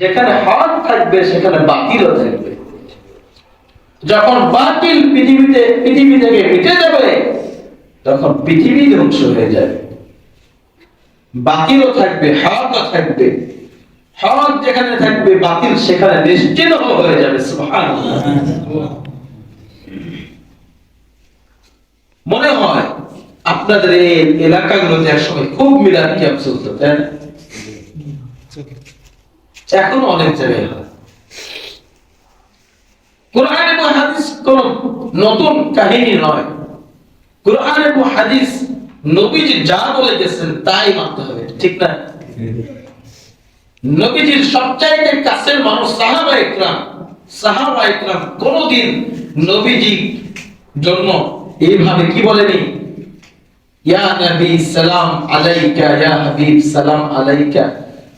যেখানে হক থাকবে, সেখানে বাতিলও থাকবে। যখন বাতিল পৃথিবীতে, পৃথিবী থেকে মিটে যাবে, তখন পৃথিবী ধ্বংস হয়ে যাবে। বাতিলও থাকবে, হকও থাকবে। হক যেখানে থাকবে, বাতিল সেখানে নিশ্চিত হয়ে যাবে মনে হয় আপনাদের এই এলাকাগুলোতে একসময় খুব মিলাদ ক্যাম্প চলতো তাই না? এখনও অনেক জায়গায় কোরআন এবং হাদিস কোন নতুন কাহিনী নয়। কোরআন এবং হাদিস নবীজি যা বলে গেছেন তাই মানতে হবে, ঠিক না? নবীজির সবচাইতে কাছের মানুষ সাহাবা ইকরাম সাহাবা ইকরাম কোনদিন নবীজি জন্য এইভাবে কি বলেনি? ইয়া নবী সালাম আলাইকা, ইয়া হাবিব সালাম আলাইকা।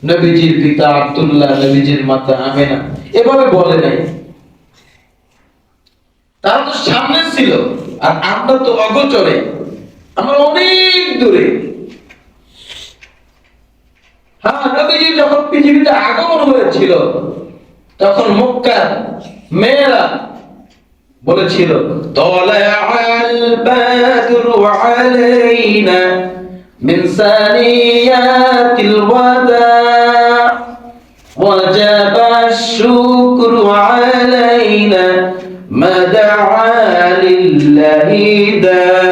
নবীজির পিতা আব্দুল্লাহ, নবীজির মাতা আমেনা। এভাবে বলে নাই। তারা তো সামনে ছিল, আর আমরা তো অগোচরে। আমরা অনেক দূরে। হ্যাঁ নবীজি যখন পৃথিবীতে আগমন হয়েছিল, তখন মক্কার মেয়েরা বলেছিল তলাআল বাদরু আলাইনা الشكر علينا ما دعا لله داع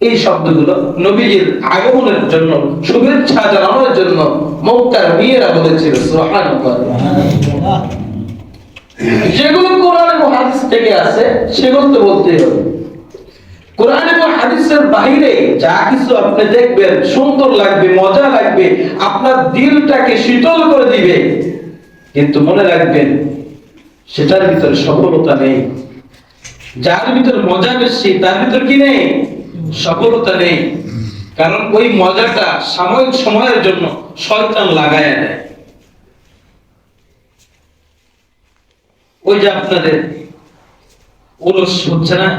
এই শব্দগুলো নবীজির আগমনের জন্য শুভেচ্ছা জানানোর জন্য মক্কার মেয়েরা বলেছিল সুবহানাল্লাহ যেগুলো কোরআন এবং হাদিস থেকে আছে সেগুলো তো বলতেই হবে কোরআন এবং হাদিসের বাইরে যা কিছু আপনি দেখবেন সুন্দর লাগবে মজা লাগবে আপনার দিলটাকে শীতল করে দিবে কিন্তু মনে রাখবেন, সেটার ভিতরে সফলতা নেই। যার ভিতরে মজা বেশি, তার ভিতর কি নেই? সফলতা নেই। কারণ ওই মজাটা সাময়িক সময়ের জন্য শয়তান লাগায় দেয়। ওই যে আপনাদের ওরস হচ্ছে না?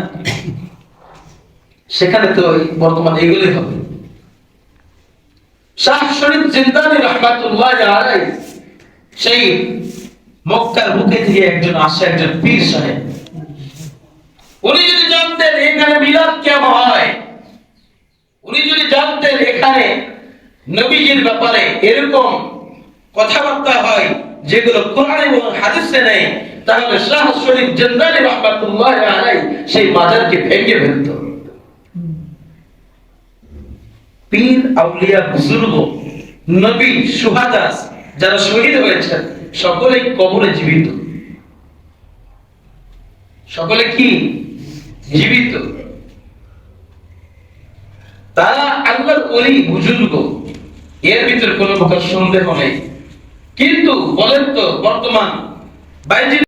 সেখানে তো বর্তমান এগুলি হবে। শাহ শরীফ জিন্দানি রহমাতুল্লাহ সেই মক্কার বুকে থেকে একজন আসে, একজন পীর সাহেব। উনি যদি জানতেন এখানে মিলাদ কেমন হয়, উনি যদি জানতেন এখানে নবীজির ব্যাপারে এরকম কথাবার্তা হয় যেগুলো কোরআন এবং হাদিসে নেই, তাহলে শাহ শরীফ জিন্দানি রহমাতুল্লাহ আলাই সেই মাজারকে ভেঙে ফেলতো। পীর, আউলিয়া, বুজুর্গ, নবী সুহাদা যারা শহীদ হয়েছেন সকলে কবরে জীবিত। সকলে কি? জীবিত। তারা আল্লাহর ওলি, বুজুর্গ। এর ভিতরে কোনো প্রকার সন্দেহ নেই। কিন্তু বলেন তো, বর্তমান বাইজি